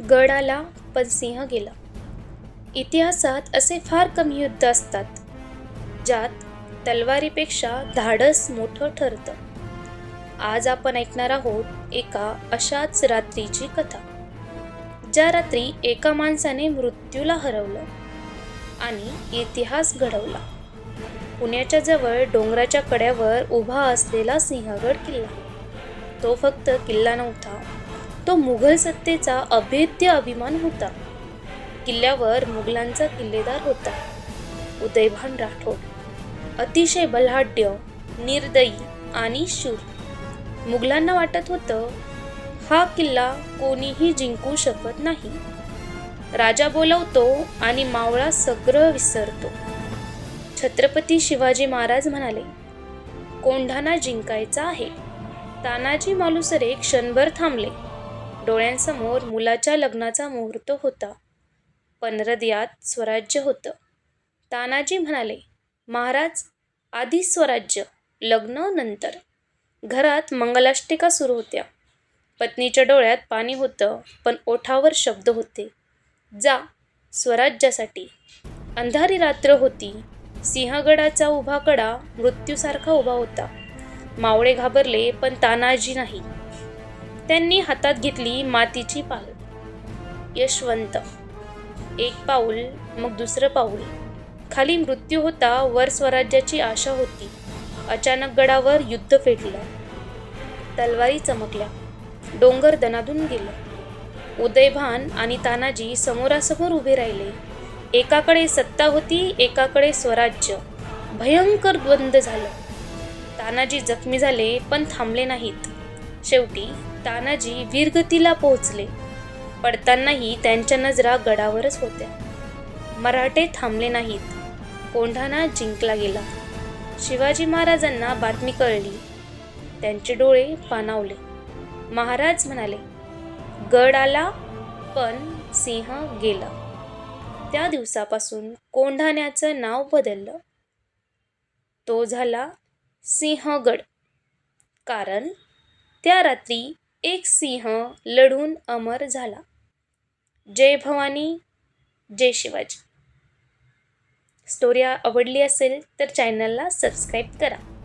गड आला पण सिंह गेला. इतिहासात असे फार कमी युद्ध असतात ज्यात तलवारीपेक्षा धाडस मोठं ठरतं. आज आपण ऐकणार आहोत एका अशाच रात्रीची कथा ज्या रात्री एका माणसाने मृत्यूला हरवलं आणि इतिहास घडवला. पुण्याच्या जवळ डोंगराच्या कड्यावर उभा असलेला सिंहगड किल्ला. तो फक्त किल्ला नव्हता तो मुघल सत्तेचा अभेद्य अभिमान होता. किल्ल्यावर मुघलांचा किल्लेदार होता. उदयभान राठोड. अतिशय बलाढ्य निर्दयी आणि शूर. मुघलांना वाटत होतं हा किल्ला कोणीही जिंकू शकत नाही. राजा बोलवतो आणि मावळा सगळं विसरतो. छत्रपती शिवाजी महाराज म्हणाले कोंढाना जिंकायचा आहे. तानाजी मालुसरे क्षणभर थांबले. डोळ्यांसमोर मुलाच्या लग्नाचा मुहूर्त होता. पण हृदयात स्वराज्य होतं. तानाजी म्हणाले महाराज आधी स्वराज्य लग्न नंतर. घरात मंगलाष्टिका सुरू होत्या. पत्नीच्या डोळ्यात पाणी होतं पण ओठावर शब्द होते. जा स्वराज्यासाठी. अंधारी रात्र होती. सिंहगडाचा उभा कडा मृत्यूसारखा उभा होता. मावळे घाबरले पण तानाजी नाही. त्यांनी हातात घेतली मातीची पाल. यशवंत. एक पाऊल मग दुसरं पाऊल. खाली मृत्यू होता वर स्वराज्याची आशा होती. अचानक गडावर युद्ध फेडलं. तलवारी चमकल्या. डोंगर दनादून गेलं. उदयभान आणि तानाजी समोरासमोर उभे राहिले. एकाकडे सत्ता होती एकाकडे स्वराज्य. भयंकर द्वंद्व झालं. तानाजी जखमी झाले पण थांबले नाहीत. शेवटी तानाजी वीरगतीला पोहोचले. पडतानाही त्यांच्या नजरा गडावरच होत्या. मराठे थांबले नाहीत. कोंढाणा जिंकला गेला. शिवाजी महाराजांना बातमी कळली. त्यांचे डोळे पाणावले. महाराज म्हणाले गड आला पण सिंह गेला. त्या दिवसापासून कोंढाण्याचं नाव बदललं. तो झाला सिंहगड. कारण त्या रात्री एक सिंह लढून अमर झाला. जय भवानी जय शिवाजी. स्टोरी आवडली असेल तर चॅनलला सबस्क्राईब करा.